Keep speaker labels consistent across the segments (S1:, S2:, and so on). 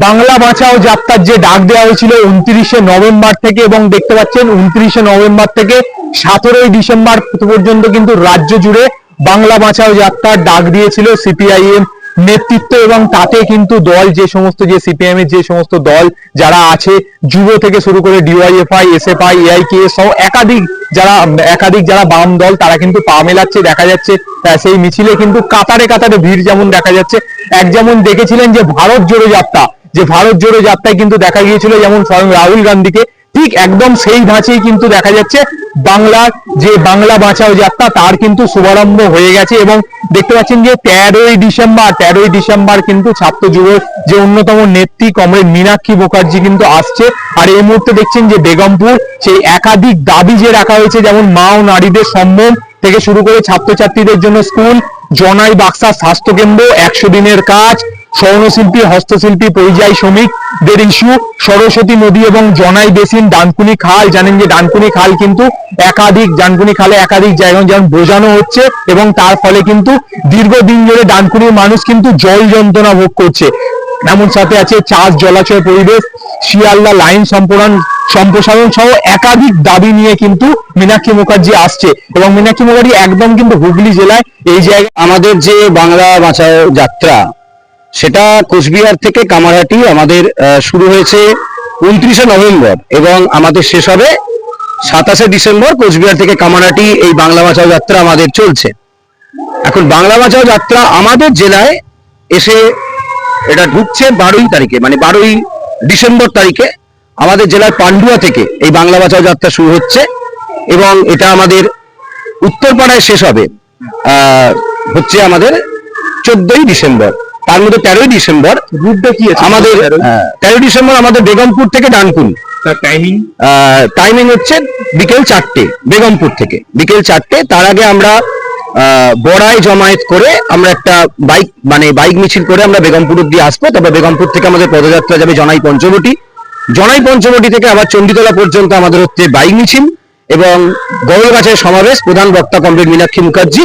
S1: বাংলা বাঁচাও যাত্রার যে ডাক দেওয়া হয়েছিল উনত্রিশে নভেম্বর থেকে এবং দেখতে পাচ্ছেন উনত্রিশে নভেম্বর থেকে সতেরোই ডিসেম্বর পর্যন্ত কিন্তু রাজ্য জুড়ে বাংলা বাঁচাও যাত্রার ডাক দিয়েছিল সিপিআইএম নেতৃত্ব এবং তাতে কিন্তু দল যে সমস্ত, যে সিপিএম এর যে সমস্ত দল যারা আছে, যুব থেকে শুরু করে ডিওয়াইএফআই, এসএফআই এআইকে সহ একাধিক যারা একাধিক যারা বাম দল তারা কিন্তু পা মেলাচ্ছে, দেখা যাচ্ছে সেই মিছিলে কিন্তু কাতারে কাতারে ভিড় যেমন দেখা যাচ্ছে। এক যেমন দেখেছিলেন যে ভারত জোড়ো যাত্রা যে ভারত জোড়ো যাত্রায় কিন্তু দেখা গিয়েছিল যেমন স্বয়ং রাহুল গান্ধীকে, ঠিক একদম সেই ধাঁচেই কিন্তু দেখা যাচ্ছে বাংলার যে বাংলা বাঁচাও যাত্রা, তার কিন্তু শুভারম্ভ হয়ে গেছে এবং দেখতে পাচ্ছেন যে তেরোই ডিসেম্বর তেরোই ডিসেম্বর কিন্তু ছাত্র যুবের যে অন্যতম নেত্রী কমরেড মীনাক্ষী মুখার্জি কিন্তু আসছে। আর এই মুহূর্তে দেখছেন যে বেগমপুর, সেই একাধিক দাবি যে রাখা হয়েছে, যেমন মা ও নারীদের সম্মান থেকে শুরু করে ছাত্রছাত্রীদের জন্য স্কুল, জনাই বাক্সা স্বাস্থ্য কেন্দ্র একশো দিনের কাজ স্বর্ণশিল্পী, হস্তশিল্পী, পরিযায়ী শ্রমিকদের ইস্যু সরস্বতী নদী এবং জনাই বেসিন ডানকুনি খাল। জানেন যে ডানকুনি খাল কিন্তু একাধিক, ডানকুনি খালে একাধিক জায়গায় যেমন বোঝানো হচ্ছে এবং তার ফলে কিন্তু দীর্ঘদিন ধরে ডানকুনির মানুষ কিন্তু জল যন্ত্রণা ভোগ করছে। এমন সাথে আছে চাষ জলাশয় পরিবেশ, শিয়ালদা লাইন সম্প্রসারণ সম্প্রসারণ সহ একাধিক দাবি নিয়ে কিন্তু মীনাক্ষী মুখার্জি আসছে এবং মীনাক্ষী মুখার্জি একদম কিন্তু হুগলি জেলায় এই জায়গায়
S2: আমাদের যে বাংলা বাঁচাও যাত্রা সেটা কোচবিহার থেকে কামারহাটি আমাদের শুরু হয়েছে উনত্রিশে নভেম্বর এবং আমাদের শেষ হবে সাতাশে ডিসেম্বর কোচবিহার থেকে কামারহাটি এই বাংলা বাঁচাও যাত্রা আমাদের চলছে। এখন বাংলা বাঁচাও যাত্রা আমাদের জেলায় এসে এটা ঢুকছে বারোই তারিখে মানে বারোই ডিসেম্বর তারিখে আমাদের জেলার পান্ডুয়া থেকে এই বাংলা বাঁচাও যাত্রা শুরু হচ্ছে এবং এটা আমাদের উত্তরপাড়ায় শেষ হবে হচ্ছে আমাদের চোদ্দই ডিসেম্বর। তার মধ্যে তেরোই ডিসেম্বর
S1: রুটটা কি
S2: আমাদের তেরোই ডিসেম্বর আমাদের বেগমপুর থেকে ডানকুন।
S1: টাইমিং
S2: টাইমিং হচ্ছে বিকেল চারটে বেগমপুর থেকে। বিকেল চারটে তার আগে আমরা বড়াই জমায়েত করে আমরা একটা বাইক মানে বাইক মিছিল করে আমরা বেগমপুর অব্দি আসব। তারপর বেগমপুর থেকে আমাদের পদযাত্রা যাবে জনাই পঞ্চবটি। জনাই পঞ্চবটি থেকে আবার চণ্ডীতলা পর্যন্ত আমাদের হচ্ছে বাইক মিছিল এবং গৌরগাছের সমাবেশ প্রধান বক্তা কমরেড মীনাক্ষী মুখার্জি।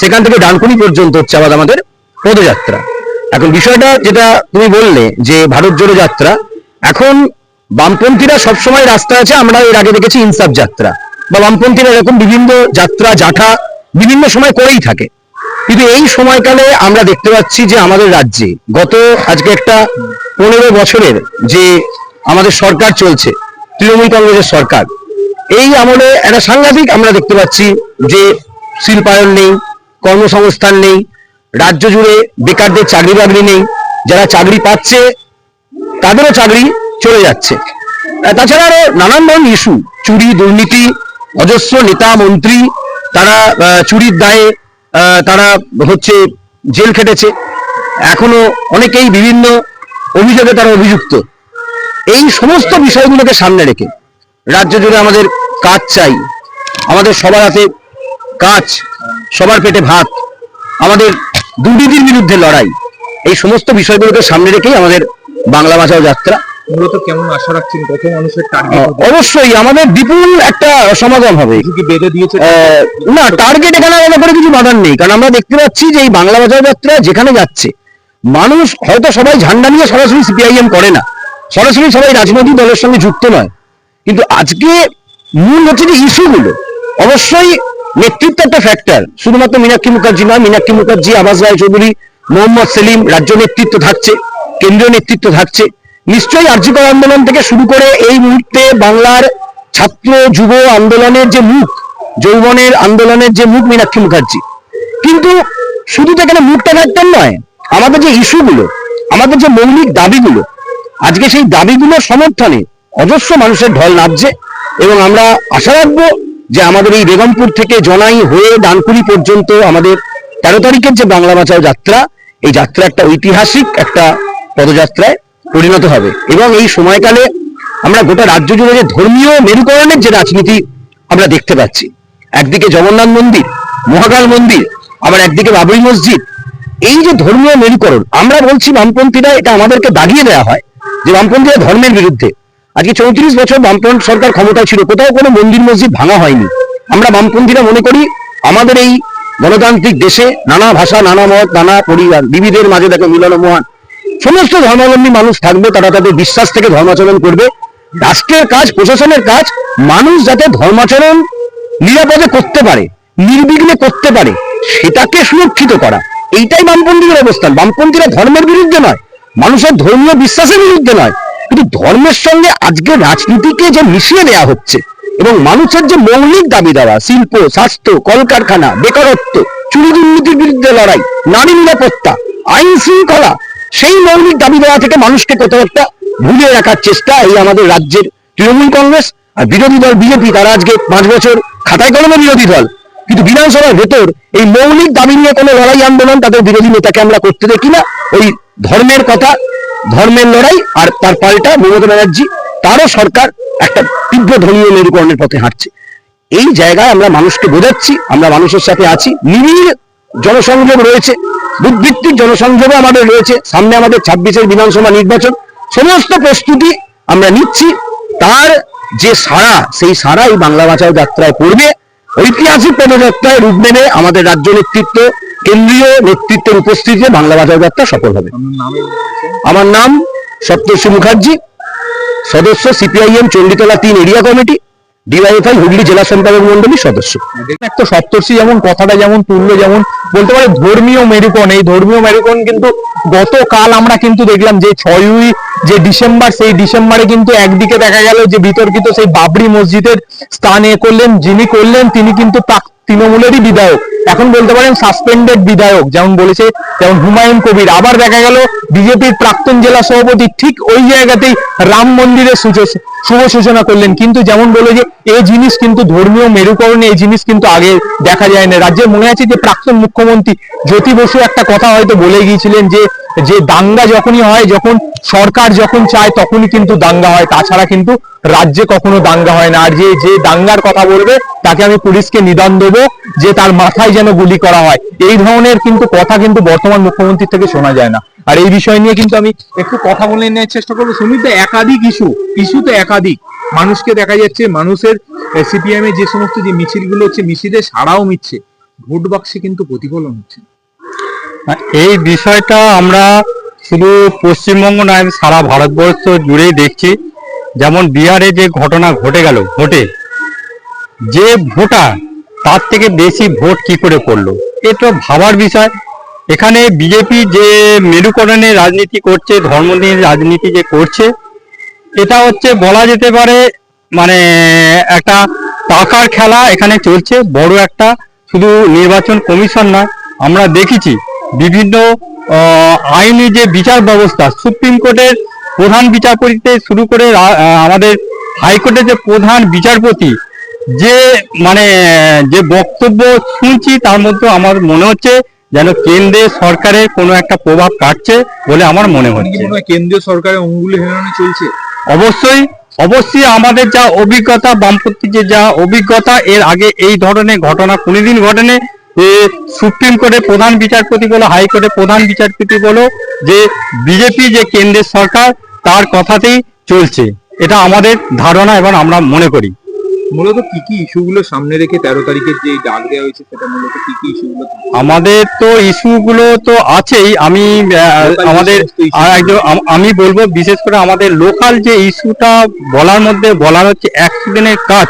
S2: সেখান থেকে ডানকুনি পর্যন্ত হচ্ছে আবার আমাদের পদযাত্রা। এখন বিষয়টা যেটা তুমি বললে যে ভারত জোড়ো যাত্রা, এখন বামপন্থীরা সবসময় রাস্তা আছে, আমরা এর আগে দেখেছি ইনসাফ যাত্রা। বা বামপন্থীরা এরকম বিভিন্ন যাত্রা, জাঠা বিভিন্ন সময় করেই থাকে। কিন্তু এই সময়কালে আমরা দেখতে পাচ্ছি যে আমাদের রাজ্যে গত আজকে একটা পনেরো বছরের যে আমাদের সরকার চলছে, তৃণমূল কংগ্রেসের সরকার, এই আমলে একটা সাংঘাতিক আমরা দেখতে পাচ্ছি যে শিল্পায়ন নেই, কর্মসংস্থান নেই রাজ্য জুড়ে বেকারদের চাকরি বাকরি নেই, যারা চাকরি পাচ্ছে, তাদেরও চাকরি চলে যাচ্ছে। তাছাড়া আরও নানান ধরনের ইস্যু চুরি, দুর্নীতি, অজস্র নেতা, মন্ত্রী, তারা চুরির দায়ে তারা হচ্ছে জেল খেটেছে। এখনও অনেকেই বিভিন্ন অভিযোগে তারা অভিযুক্ত। এই সমস্ত বিষয়গুলোকে সামনে রেখে রাজ্য জুড়ে আমাদের কাজ চাই। আমাদের সবার হাতে কাজ, সবার পেটে ভাত। আমাদের দুর্নীতির বিরুদ্ধে লড়াই। এই সমস্ত বিষয়গুলোকে সামনে রেখেই আমাদের বাংলা ভাষাও যাত্রা।
S1: মূলত কেমন আশা রাখছেন? কত মানুষের টার্গেট
S2: অবশ্যই আমাদের বিপুল একটা সমাগম হবে।
S1: বেঁধে দিয়েছে?
S2: না টার্গেট এখানে করে কিছু বাধার নেই। কারণ আমরা দেখতে পাচ্ছি যে এই বাংলা বাজার যাত্রা যেখানে যাচ্ছে মানুষ হয়তো সবাই ঝান্ডা নিয়ে সরাসরি সিপিআইএম করে না। সরাসরি সবাই রাজনৈতিক দলের সঙ্গে যুক্ত নয়। কিন্তু আজকে মূল হচ্ছে যে ইস্যুগুলো অবশ্যই নেতৃত্ব একটা ফ্যাক্টর শুধুমাত্র মীনাক্ষী মুখার্জি নয়, মীনাক্ষী মুখার্জি, আবাস রায় চৌধুরী, মোহাম্মদ সেলিম রাজ্য নেতৃত্ব থাকছে, কেন্দ্রীয় নেতৃত্ব থাকছে। নিশ্চয়ই আর্যিকর আন্দোলন থেকে শুরু করে এই মুহূর্তে বাংলার ছাত্র যুব আন্দোলনের যে মুখ, যৌবনের আন্দোলনের যে মুখ মীনাক্ষী মুখার্জি। কিন্তু শুধু তো এখানে মুখটা থাকতেন নয়, আমাদের যে ইস্যুগুলো আমাদের যে মৌলিক দাবিগুলো, আজকে সেই দাবিগুলোর সমর্থনে অজস্র মানুষের ঢল নামছে এবং আমরা আশা রাখব যে আমাদের এই বেগমপুর থেকে জনাই হয়ে ডানকুনি পর্যন্ত আমাদের তেরো তারিখের যে বাংলা বাঁচাও যাত্রা, এই যাত্রা একটা ঐতিহাসিক একটা পদযাত্রায় পরিণত হবে। এবং এই সময়কালে আমরা গোটা রাজ্য জুড়ে যে ধর্মীয় মেরুকরণের যে রাজনীতি আমরা দেখতে পাচ্ছি। একদিকে জগন্নাথ মন্দির, মহাকাল মন্দির, আবার একদিকে বাবরি মসজিদ। এই যে ধর্মীয় মেরুকরণ, আমরা বলছি বামপন্থীরা এটা আমাদেরকে দাগিয়ে দেওয়া হয় যে বামপন্থীরা ধর্মের বিরুদ্ধে। আজকে চৌত্রিশ বছর বামপন্থ সরকার ক্ষমতায় ছিল। কোথাও কোনো মন্দির মসজিদ ভাঙা হয়নি। আমরা বামপন্থীরা মনে করি, আমাদের এই গণতান্ত্রিক দেশে নানা ভাষা, নানা মত, নানা পরিবার, বিবিধের মাঝে দেখো মিলন মহান। সমস্ত ধর্মাবলম্বী মানুষ থাকবে, তারা তাদের বিশ্বাস থেকে ধর্মাচরণ করবে। রাষ্ট্রের কাজ, প্রশাসনের কাজ, মানুষ যাতে ধর্মাচরণ নিরাপদে করতে পারে, নির্বিঘ্নে করতে পারে, সেটাকে সুরক্ষিত করা। এইটাই বামপন্থীদের অবস্থান। বামপন্থীরা ধর্মের বিরুদ্ধে নয়, মানুষের ধর্মীয় বিশ্বাসের বিরুদ্ধে নয়। কিন্তু ধর্মের সঙ্গে আজকে রাজনীতিকে যে মিশিয়ে দেওয়া হচ্ছে এবং মানুষের যে মৌলিক দাবি দেওয়া, শিল্প, স্বাস্থ্য, কলকারখানা, বেকারত্ব, চুরি দুর্নীতির বিরুদ্ধে লড়াই, নারী নিরাপত্তা, আইন শৃঙ্খলা, সেই মৌলিক দাবি দেওয়া থেকে মানুষকে কোথাও একটা ভুলিয়ে রাখার চেষ্টা এই আমাদের রাজ্যের তৃণমূল কংগ্রেস আর বিরোধী দল বিজেপি, তারা আজকে পাঁচ বছর খাতায় কলমে বিরোধী দল। কিন্তু বিধানসভার ভেতর এই মৌলিক দাবি নিয়ে কোনো লড়াই আন্দোলন তাদের বিরোধী নেতাকে আমরা করতে দেখি না। ওই ধর্মের কথা ধর্মের লড়াই আর তার পাল্টা মমতা ব্যানার্জি, তারও সরকার একটা তীব্র ধর্মীয় মেরুকরণের পথে হাঁটছে। এই জায়গায় আমরা মানুষকে বোঝাচ্ছি, আমরা মানুষের সাথে আছি, নিবিড় জনসংযোগ রয়েছে বুদ্ধিত্তিক জনসংযোগও আমাদের রয়েছে, সামনে আমাদের ছাব্বিশের বিধানসভা নির্বাচন, সমস্ত প্রস্তুতি আমরা নিচ্ছি, তার যে সারা সেই সারা এই বাংলা বাঁচাও যাত্রায় পড়বে, ঐতিহাসিক পদযাত্রায় রূপ নেবে আমাদের রাজ্য নেতৃত্ব কেন্দ্রীয় নেতৃত্বের উপস্থিতিতে বাংলা বাঁচাও যাত্রা সফল হবে। আমার নাম সপ্তর্ষি মুখার্জি সদস্য সিপিআইএম চণ্ডীতলা তিন এরিয়া কমিটি ডিওয়াইএফআই হুগলি জেলা সম্পাদক মন্ডলীর সদস্য।
S1: একটা সপ্তর্ষি যেমন কথাটা যেমন তুললো যেমন বলতে পারে ধর্মীয় মেরুকরণ এই ধর্মীয় মেরুকরণ কিন্তু গতকাল আমরা কিন্তু দেখলাম যে ছয়ই যে ডিসেম্বর সেই ডিসেম্বরে কিন্তু একদিকে দেখা গেল যে বিতর্কিত সেই বাবরি মসজিদের স্থান এ করলেন যিনি করলেন তিনি কিন্তু প্রাক- তৃণমূলেরই বিধায়ক। এখন বলতে পারেন সাসপেন্ডেড বিধায়ক যেমন বলেছে যেমন হুমায়ুন কবির, আবার দেখা গেল বিজেপির প্রাক্তন জেলা সভাপতি ঠিক ওই জায়গাতেই রাম মন্দিরের শুভ সূচনা করলেন। কিন্তু যেমন বলে যে এই জিনিস কিন্তু ধর্মীয় মেরুকরণে এই জিনিস কিন্তু আগে দেখা যায় না রাজ্যে মনে আছে যে প্রাক্তন মুখ্যমন্ত্রী জ্যোতি বসু একটা কথা হয়তো বলে গিয়েছিলেন যে যে দাঙ্গা যখনই হয়, যখন সরকার যখন চায় তখনই কিন্তু দাঙ্গা হয়। তাছাড়া কিন্তু রাজ্যে কখনো দাঙ্গা হয় না। আর যে যে দাঙ্গার কথা বলবে, তাকে আমি পুলিশকে নিদান দেবো যে তার মাথায় যেন গুলি করা হয়। এই ধরনের কিন্তু কথা কিন্তু বর্তমান মুখ্যমন্ত্রী থেকে শোনা যায় না। আর এই বিষয় নিয়ে কিন্তু আমি একটু কথা বলে নেওয়ার চেষ্টা করব। সুমিত একাধিক ইস্যু ইস্যু তো একাধিক। মানুষকে দেখা যাচ্ছে মানুষের সিপিএম এর যে সমস্ত যে মিছিলগুলো হচ্ছে মিছিলে সাড়াও মিচ্ছে ভোট বাক্সে কিন্তু প্রতিফলন হচ্ছে।
S3: এই বিষয়টা আমরা শুধু পশ্চিমবঙ্গ নয়, সারা ভারতবর্ষ জুড়েই দেখছি। যেমন বিহারে যে ঘটনা ঘটে গেল, ভোটে, যে ভোটার তার থেকে বেশি ভোট কি করে পড়ল এটা ভাবার বিষয়। এখানে বিজেপি যে মেরুকরণের রাজনীতি করছে ধর্ম নিয়ে রাজনীতি যে করছে, এটা হচ্ছে বলা যেতে পারে মানে একটা টাকার খেলা এখানে চলছে, বড় একটা, শুধু নির্বাচন কমিশন নয়, আমরা দেখেছি বিভিন্ন আইনি যে বিচার ব্যবস্থা, সুপ্রিম কোর্টের প্রধান বিচারপতি থেকে শুরু করে আমাদের হাইকোর্টের যে প্রধান বিচারপতি, যে মানে যে বক্তব্য শুনছি তার মধ্যে আমার মনে হচ্ছে যেন কেন্দ্রের সরকারের কোনো একটা প্রভাব কাটছে বলে আমার মনে হচ্ছে।
S1: হয় কেন্দ্রীয় সরকারের অঙ্গুলি হেলানো চলছে?
S3: অবশ্যই অবশ্যই আমাদের যা অভিজ্ঞতা বামপন্থী যে যা অভিজ্ঞতা এর আগে এই ধরনের ঘটনা কোনোদিন ঘটেনি যে সুপ্রিম কোর্টের প্রধান বিচারপতি বলো হাইকোর্টের প্রধান বিচারপতি বলো যে বিজেপি যে কেন্দ্রের সরকার তার কথাতেই চলছে। এটা আমাদের ধারণা এবং আমরা মনে করি।
S1: মূলত কি কি ইস্যুগুলো সামনে রেখে তেরো তারিখের যে ডাক দেওয়া হয়েছে সেটা মূলত কি কি ইস্যুগুলো
S3: আমাদের তো ইস্যুগুলো তো আছেই। আমি আমাদের আমি বলব বিশেষ করে আমাদের লোকাল যে ইস্যুটা বলার মধ্যে বলার হচ্ছে অ্যাক্সিডেন্টের কাজ।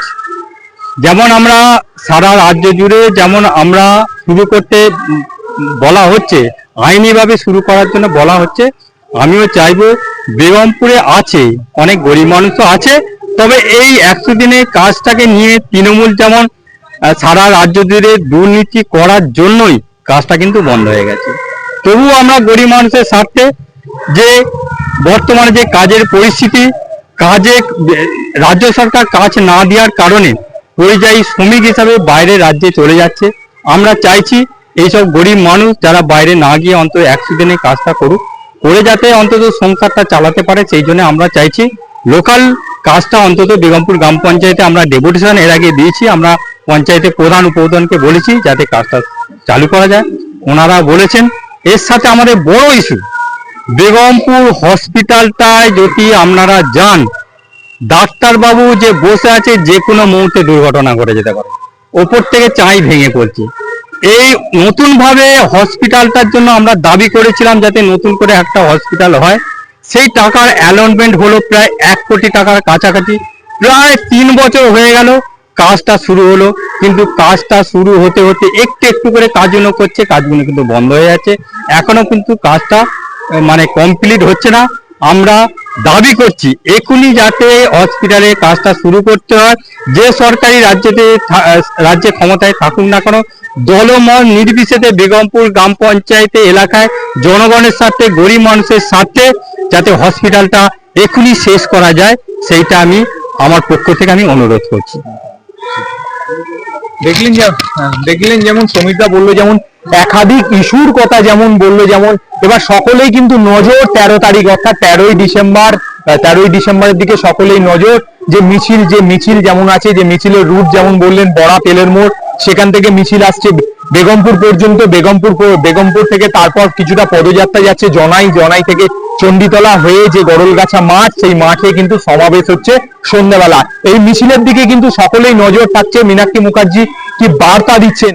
S3: যেমন আমরা সারা রাজ্য জুড়ে যেমন আমরা শুরু করতে বলা হচ্ছে আইনিভাবে শুরু করার জন্য বলা হচ্ছে আমিও চাইব বেগমপুরে আছে অনেক গরিব মানুষও আছে তবে এই একশো দিনের কাজটাকে নিয়ে তৃণমূল যেমন সারা রাজ্য জুড়ে দুর্নীতি করার জন্যই কাজটা কিন্তু বন্ধ হয়ে গেছে। তবু আমরা গরিব মানুষের স্বার্থে যে বর্তমানে যে কাজের পরিস্থিতি, কাজে রাজ্য সরকার কাজ না দেওয়ার কারণে পরিযায়ী শ্রমিক হিসাবে বাইরে রাজ্যে চলে যাচ্ছে। আমরা চাইছি এইসব গরিব মানুষ যারা বাইরে না গিয়ে অন্তত একশো দিনে কাজটা করুক, করে যাতে অন্তত সংসারটা চালাতে পারে। সেই জন্য আমরা চাইছি লোকাল কাজটা অন্তত বেগমপুর গ্রাম পঞ্চায়েতে আমরা ডেপুটেশন এর আগে দিয়েছি, আমরা পঞ্চায়েতের প্রধান উপপ্রধানকে বলেছি যাতে কাজটা চালু করা যায়। ওনারা বলেছেন, এর সাথে আমাদের বড় ইস্যু বেগমপুর হসপিটালটায় যদি আপনারা যান, ডাক্তারবাবু যে বসে আছে যে কোনো মুহূর্তে দুর্ঘটনা ঘটে যেতে পারে। ওপর থেকে চাই ভেঙে পড়ছে। এই নতুনভাবে হসপিটালটার জন্য আমরা দাবি করেছিলাম যাতে নতুন করে একটা হসপিটাল হয়। সেই টাকার অ্যালটমেন্ট হলো প্রায় এক কোটি টাকার কাছাকাছি। প্রায় তিন বছর হয়ে গেল কাজটা শুরু হলো, কিন্তু কাজটা শুরু হতে হতে একটু একটু করে কাজগুলো করছে, কাজগুলো কিন্তু বন্ধ হয়ে যাচ্ছে। এখনও কিন্তু কাজটা মানে কমপ্লিট হচ্ছে না। আমরা দাবি করছি এখনই যাতে হসপিটালে কাজটা শুরু করতে হয়। যে সরকারি রাজ্যতে রাজ্যে ক্ষমতায় থাকুক না কেন দলমত নির্বিশেষে বেগমপুর গ্রাম পঞ্চায়েতে এলাকায় জনগণের সাথে গরিব মানুষের সাথে যাতে হসপিটালটা এখনই শেষ করা যায় সেইটা আমি আমার পক্ষ থেকে আমি অনুরোধ করছি।
S1: দেখলেন হ্যাঁ, দেখলেন যেমন সমিতা বলল যেমন একাধিক ইস্যুর কথা যেমন বলল যেমন এবার সকলেই কিন্তু নজর তেরো তারিখ অর্থাৎ তেরোই ডিসেম্বর তেরোই ডিসেম্বরের দিকে সকলেই নজর যে মিছিল যে মিছিল যেমন আছে যে মিছিলের রুট যেমন বললেন বড়া তেলের মোড় সেখান থেকে মিছিল আসছে বেগমপুর পর্যন্ত, বেগমপুর বেগমপুর থেকে তারপর কিছুটা পদযাত্রা যাচ্ছে। জনাই জনাই থেকে চণ্ডীতলা হয়ে যে গরলগাছা মাঠ, সেই মাঠে কিন্তু সমাবেশ হচ্ছে সন্ধ্যাবেলা। এই মিছিলের দিকে কিন্তু সকলেই নজর থাকছে। মীনাক্ষী মুখার্জি কি বার্তা দিচ্ছেন?